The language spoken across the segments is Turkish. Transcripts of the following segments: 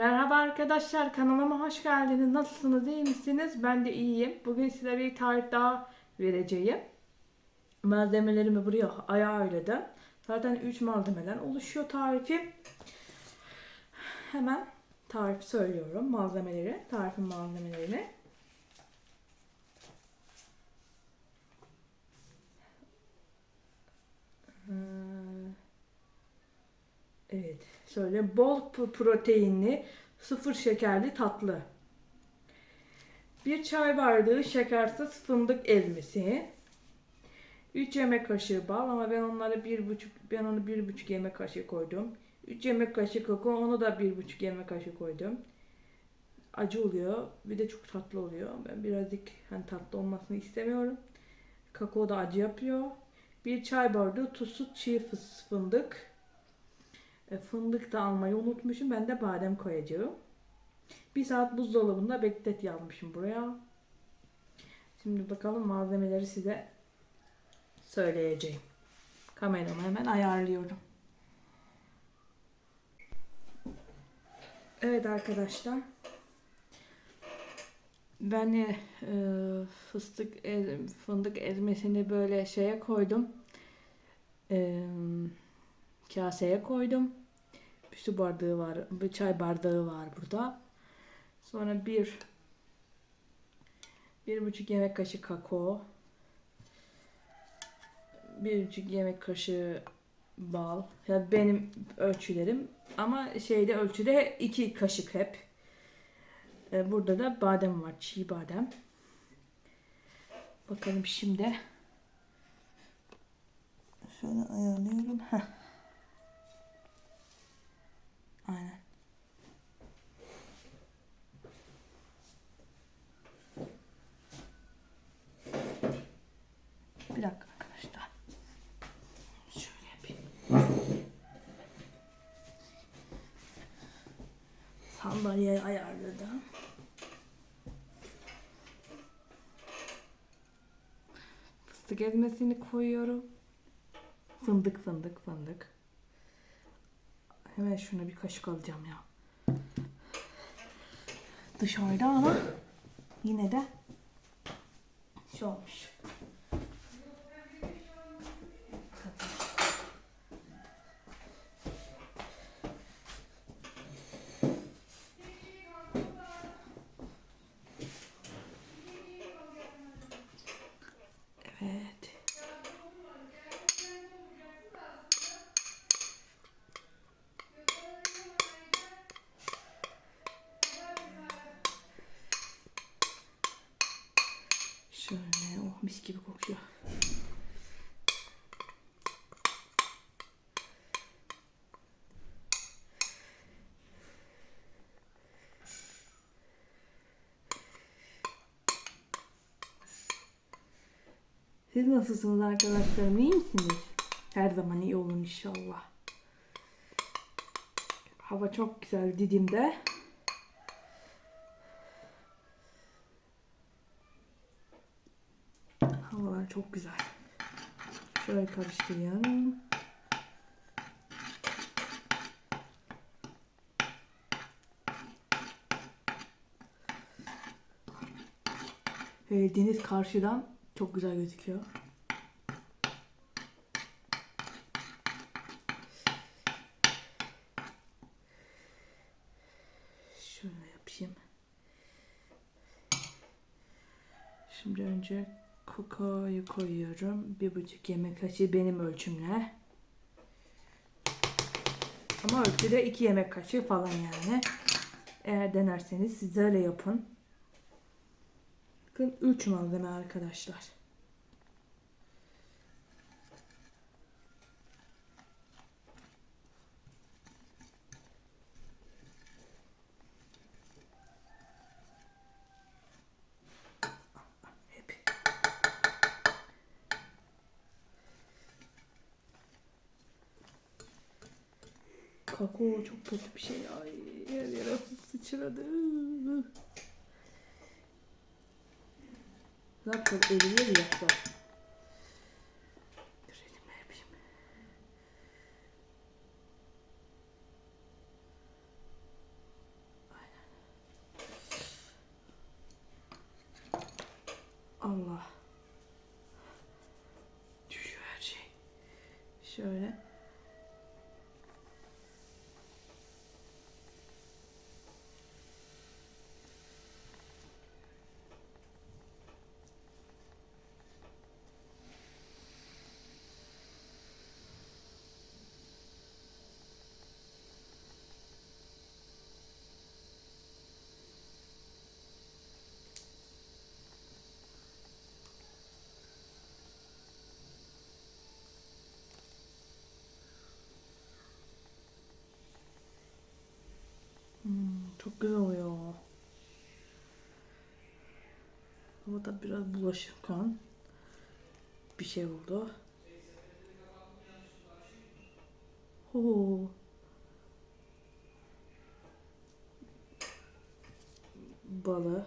Merhaba arkadaşlar kanalıma hoş geldiniz. Nasılsınız iyi misiniz? Ben de iyiyim. Bugün size bir tarif daha vereceğim. Malzemelerimi buraya ayarladım. Zaten 3 malzemeden oluşuyor tarifim. Hemen tarif söylüyorum malzemeleri. Tarifin malzemelerini. Hmm. Evet. Söyle bol proteinli, sıfır şekerli tatlı. Bir çay bardağı şekersiz fındık ezmesi. 3 yemek kaşığı bal ama ben onlara bir buçuk ben onu bir buçuk yemek kaşığı koydum. 3 yemek kaşığı kakao onu da bir buçuk yemek kaşığı koydum. Acı oluyor. Bir de çok tatlı oluyor. Ben birazcık hani tatlı olmasını istemiyorum. Kakao da acı yapıyor. Bir çay bardağı tuzsuz çiğ fındık. E, fındık da almayı unutmuşum. Ben de badem koyacağım. Bir saat buzdolabında beklet yazmışım buraya. Şimdi bakalım malzemeleri size söyleyeceğim. Kameramı hemen ayarlıyorum. Evet arkadaşlar. Ben e, fıstık ez- fındık ezmesini böyle şeye koydum. E, kaseye koydum. Bir su bardağı var, bir çay bardağı var burada. Sonra bir bir buçuk yemek kaşığı kakao, bir buçuk yemek kaşığı bal. Ya benim ölçülerim ama şeyde ölçüde iki kaşık hep. Ee, Burada da badem var, çiğ badem. Bakalım şimdi. Şöyle ayarlıyorum. Heh. Aynen. Bir dakika arkadaşlar. Şöyle yapayım. Sandalyeyi ayarladım. Fıstık ezmesini koyuyorum. Fındık fındık fındık. Hemen şuna bir kaşık alacağım ya. Dışarıda ama yine de şey olmuş. Mis gibi kokuyor. Siz nasılsınız arkadaşlarım? İyi misiniz? Her zaman iyi olun inşallah. Hava çok güzel Didim'de. Çok güzel. Şöyle karıştırıyorum. Ee, deniz karşıdan çok güzel gözüküyor. Şöyle yapayım. Şimdi önce kakaoyu koyuyorum. Bir buçuk yemek kaşığı benim ölçümle. Ama ölçüde iki yemek kaşığı falan yani. Eğer denerseniz siz öyle yapın. Bakın 3 malzeme arkadaşlar. kakao çok kötü bir şey. Ay her yere sıçradı. Ne yapacağım? Elime mi yapacağım? Allah. Düşüyor her şey. Şöyle. Çok güzel oluyor. Ama da biraz bulaşıkan bir şey oldu. Oo. Balı.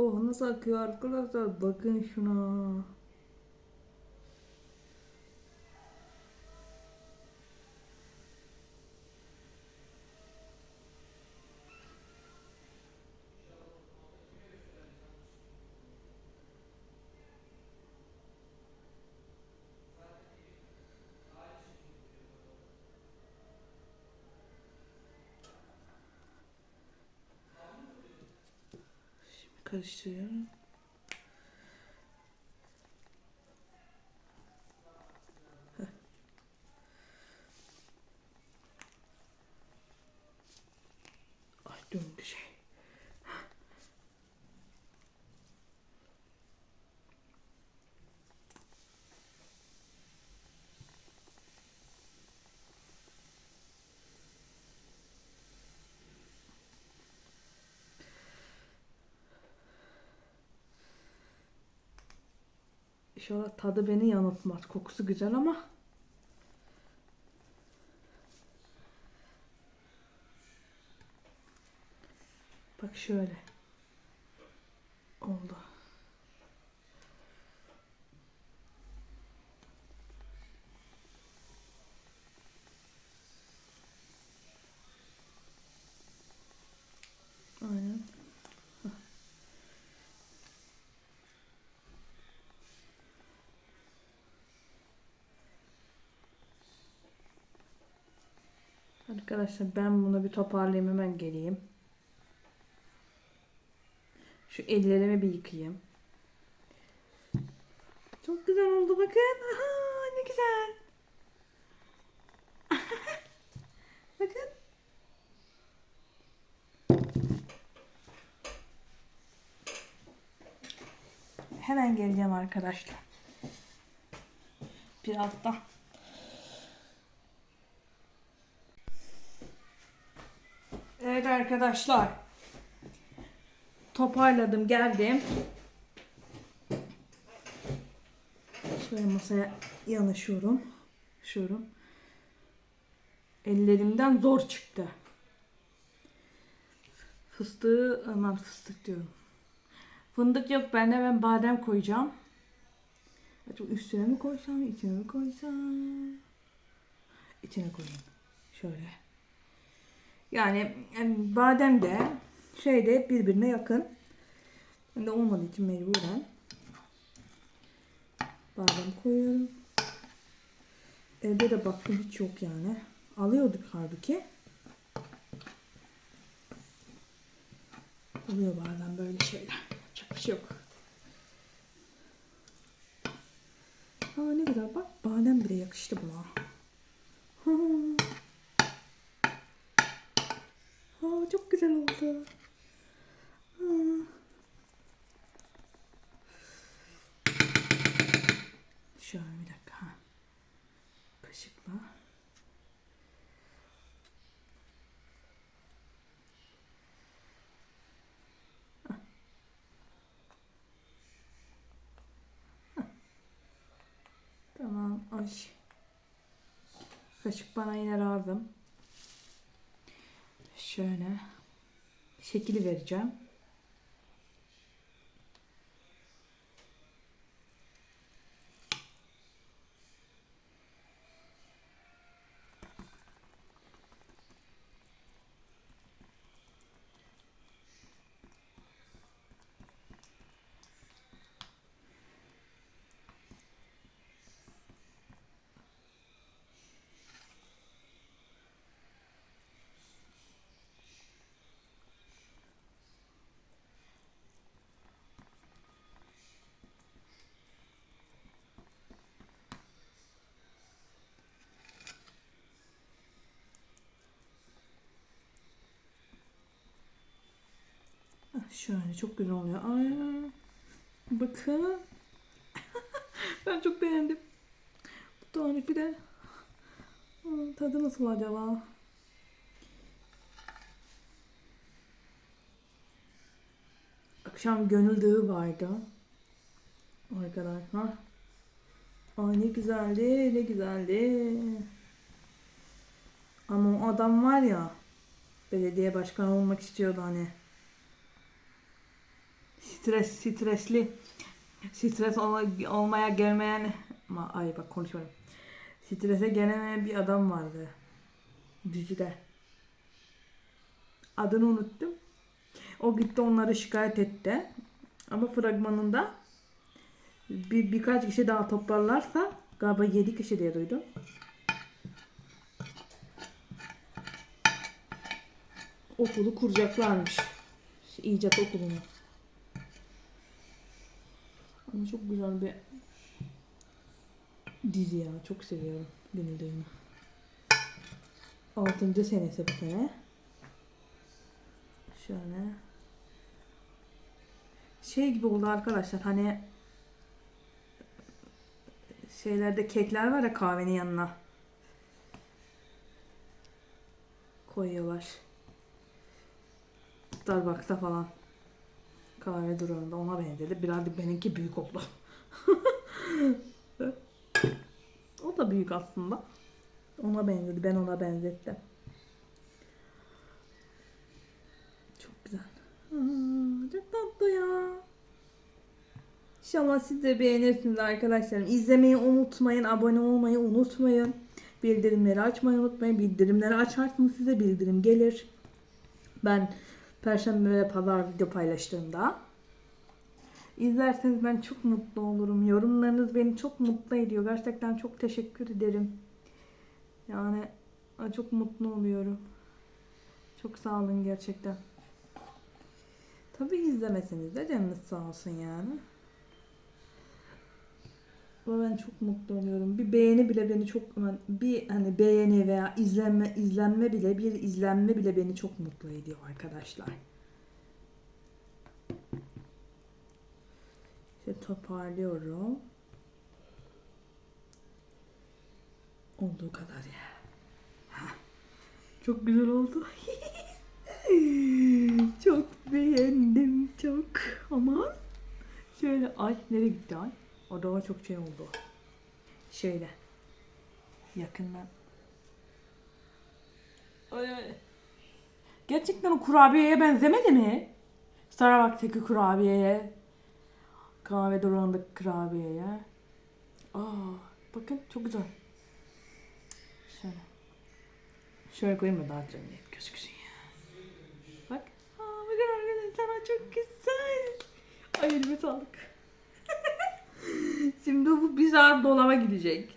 Oh nasıl akıyor arkadaşlar bakın şuna. Şimdi karıştırıyorum. Heh. Ay döndü şey. İnşallah tadı beni yanıltmaz. Kokusu güzel ama Bak şöyle. Oldu. Aynen. Arkadaşlar ben bunu bir toparlayayım hemen geleyim. Şu ellerimi bir yıkayayım. Çok güzel oldu bakın. Aha, ne güzel. bakın. Hemen geleceğim arkadaşlar. Bir altta. Evet arkadaşlar. Toparladım geldim. Şöyle masaya yanaşıyorum. Şurum. Ellerimden zor çıktı. Fıstığı, aman fıstık diyorum. Fındık yok bende ben badem koyacağım. Acaba üstüne mi koysam, içine mi koysam? İçine koyayım. Şöyle. Yani, badem de şey de birbirine yakın. Ben de olmadığı için mecburen badem koyuyorum. Evde de baktım hiç yok yani. Alıyorduk halbuki. Oluyor bazen böyle şeyler. Çok bir şey yok. Aa ne güzel bak badem bile yakıştı buna. Aa çok güzel oldu. Aa. Şöyle bir dakika. Kaşıkla. Tamam. Ay. Kaşık bana yine lazım. Şöyle şekil vereceğim. Şöyle çok güzel oluyor. Ay, bakın. ben çok beğendim. Bu tarifi de Aa, tadı nasıl acaba? Akşam gönül dağı vardı. Arkadaşlar. Ay ne güzeldi, ne güzeldi. Ama o adam var ya, belediye başkanı olmak istiyordu hani. Stres, stresli, stres ol- olmaya gelmeyen, ama ay bak konuşmadım. Strese gelemeyen bir adam vardı dizide. Adını unuttum. O gitti onları şikayet etti. Ama fragmanında bir birkaç kişi daha toparlarsa galiba 7 kişi diye duydum. Okulu kuracaklarmış. İcat okulunu. Ama çok güzel bir dizi ya. Çok seviyorum Gönül Dayı'nı. 6. senesi bu sene. Şöyle. Şey gibi oldu arkadaşlar hani şeylerde kekler var ya kahvenin yanına. Koyuyorlar. Starbucks'ta falan. Kahve durağında ona benzedi. Birazcık benimki büyük oldu. o da büyük aslında. Ona benzedi. Ben ona benzettim. Çok güzel. Aa, çok tatlı ya. İnşallah siz de beğenirsiniz arkadaşlarım. İzlemeyi unutmayın. Abone olmayı unutmayın. Bildirimleri açmayı unutmayın. Bildirimleri açarsanız size bildirim gelir. Ben Perşembe ve Pazar video paylaştığımda izlerseniz ben çok mutlu olurum. Yorumlarınız beni çok mutlu ediyor. Gerçekten çok teşekkür ederim. Yani çok mutlu oluyorum. Çok sağ olun gerçekten. Tabii izlemeseniz de canınız sağ olsun yani. Ama ben çok mutlu oluyorum. Bir beğeni bile beni çok bir hani beğeni veya izlenme izlenme bile bir izlenme bile beni çok mutlu ediyor arkadaşlar. İşte toparlıyorum. Olduğu kadar ya. Çok güzel oldu. çok beğendim çok. Aman. Şöyle ay nereye gitti ay? O daha çok şey oldu. Şöyle. Yakından. Ay. Gerçekten o kurabiyeye benzemedi mi? Starbucks'taki kurabiyeye. Kahve durağındaki kurabiyeye. Aa, bakın çok güzel. Şöyle. Şöyle koyayım da daha canlı gözüksün ya. Bak. Aa, bakın arkadaşlar çok güzel. Ay elime sağlık. Şimdi bu bir saat dolaba gidecek.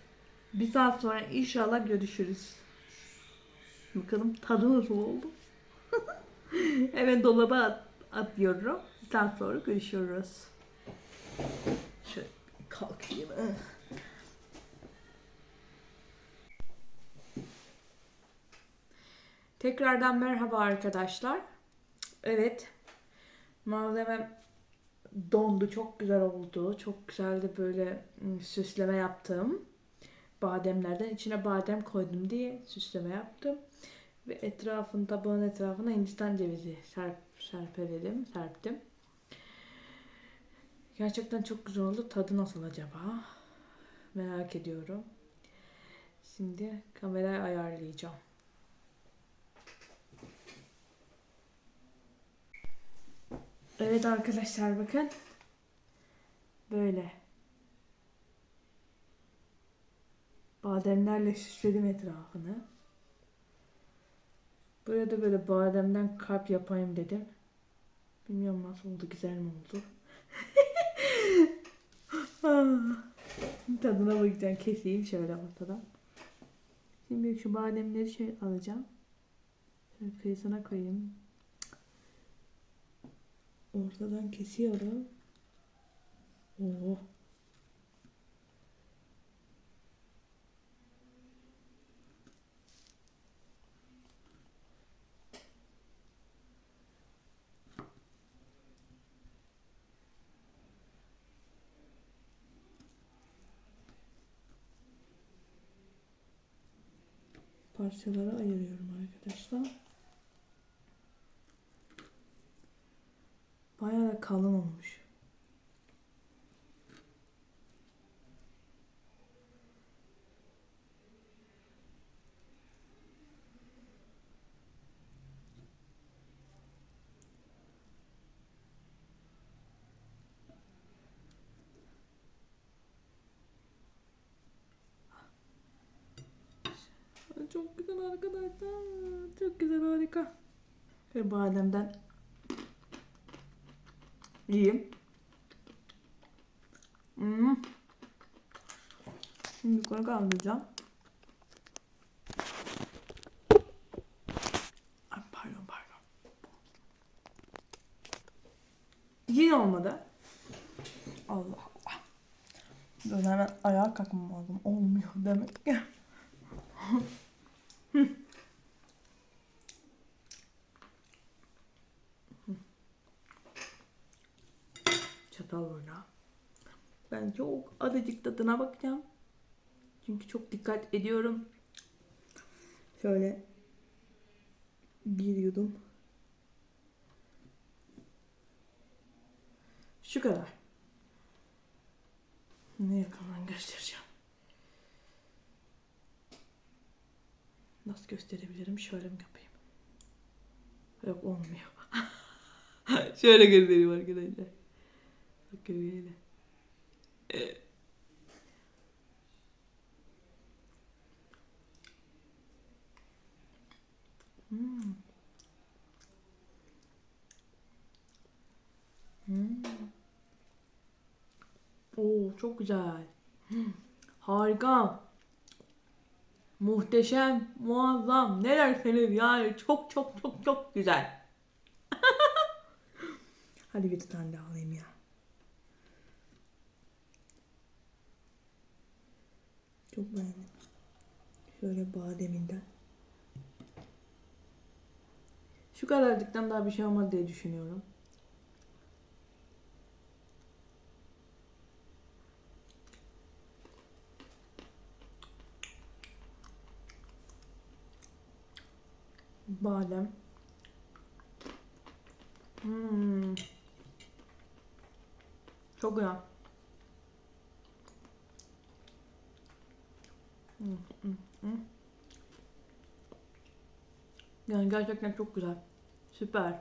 Bir saat sonra inşallah görüşürüz. Bakalım tadı nasıl oldu. Hemen dolaba at, atıyorum. Bir saat sonra görüşürüz. Şöyle kalkayım. Tekrardan merhaba arkadaşlar. Evet. Malzemem dondu. Çok güzel oldu. Çok güzel de böyle süsleme yaptım. Bademlerden içine badem koydum diye süsleme yaptım. Ve etrafını, tabağın etrafına Hindistan cevizi serp, serpeledim, serptim. Gerçekten çok güzel oldu. Tadı nasıl acaba? Merak ediyorum. Şimdi kamerayı ayarlayacağım. Evet arkadaşlar bakın. Böyle. Bademlerle süsledim etrafını. Buraya da böyle bademden kalp yapayım dedim. Bilmiyorum nasıl oldu, güzel mi oldu? Ah. Tadına bakacağım. Keseyim şöyle ortadan. Şimdi şu bademleri şey alacağım. Şöyle kıyısına koyayım. Ortadan kesiyorum. Oo. parçalara ayırıyorum arkadaşlar. Çok güzel arkadaşlar. Çok güzel harika. Ve bademden yiyeyim. Hmm. Şimdi yukarı kaldıracağım. Ay, pardon pardon. Yine olmadı. Allah Allah. Dur hemen ayağa kalkmam lazım. Olmuyor demek ki. Çatal burada. Ben çok azıcık tadına bakacağım. Çünkü çok dikkat ediyorum. Şöyle bir yudum. Şu kadar. Ne yakından göstereceğim. Nasıl gösterebilirim? Şöyle mi yapayım? Yok olmuyor. Şöyle göstereyim arkadaşlar. Bakın böyle. Ee. Hmm. Hmm. Oo çok güzel. Harika. Muhteşem, muazzam. Ne derseniz yani çok çok çok çok güzel. Hadi bir tane daha alayım ya. Çok beğendim. Şöyle bademinden. Şu kadarcıktan daha bir şey olmaz diye düşünüyorum. Badem. Hmm. Çok güzel. Hmm, hmm, hmm. Yani gerçekten çok güzel. Süper.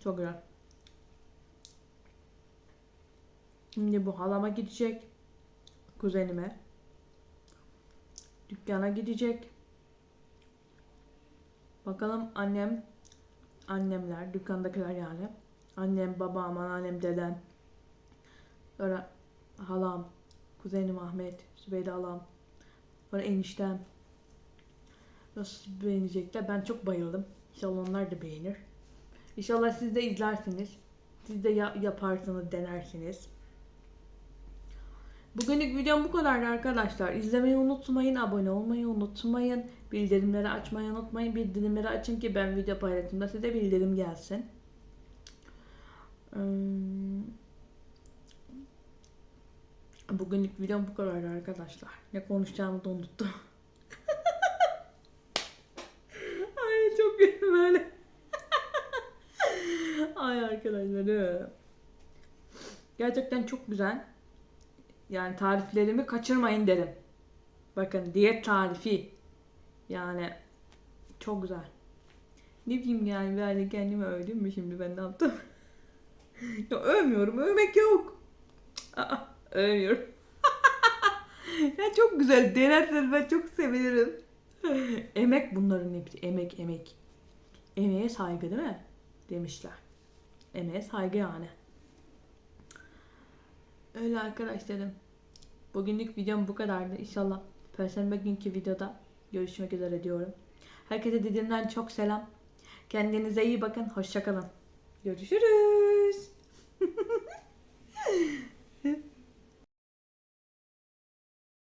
Çok güzel. Şimdi bu halama gidecek. Kuzenime. Dükkana gidecek. Bakalım annem, annemler, dükkandakiler yani. Annem, babam, anneannem, dedem. Sonra halam, kuzenim Ahmet, Sübeyde halam. Sonra eniştem. Nasıl beğenecekler? Ben çok bayıldım. İnşallah onlar da beğenir. İnşallah siz de izlersiniz. Siz de ya- yaparsınız, denersiniz. Bugünlük videom bu kadardı arkadaşlar. İzlemeyi unutmayın, abone olmayı unutmayın. Bildirimleri açmayı unutmayın. Bildirimleri açın ki ben video paylaştığımda size bildirim gelsin. Bugünlük videom bu kadardı arkadaşlar. Ne konuşacağımı da unuttum. Ay çok iyi böyle. Ay arkadaşlar. Gerçekten çok güzel. Yani tariflerimi kaçırmayın derim. Bakın diyet tarifi. Yani çok güzel. Ne bileyim yani böyle kendimi övdüm mü şimdi ben ne yaptım? ya övmüyorum. Övmek yok. Aa, övmüyorum. ya çok güzel. Denerseniz ben çok sevinirim. emek bunların hepsi. Emek emek. Emeğe saygı değil mi? Demişler. Emeğe saygı yani. Öyle arkadaşlarım. Bugünlük videom bu kadardı. İnşallah Perşembe günkü videoda görüşmek üzere diyorum. Herkese dediğimden çok selam. Kendinize iyi bakın. Hoşçakalın. Görüşürüz.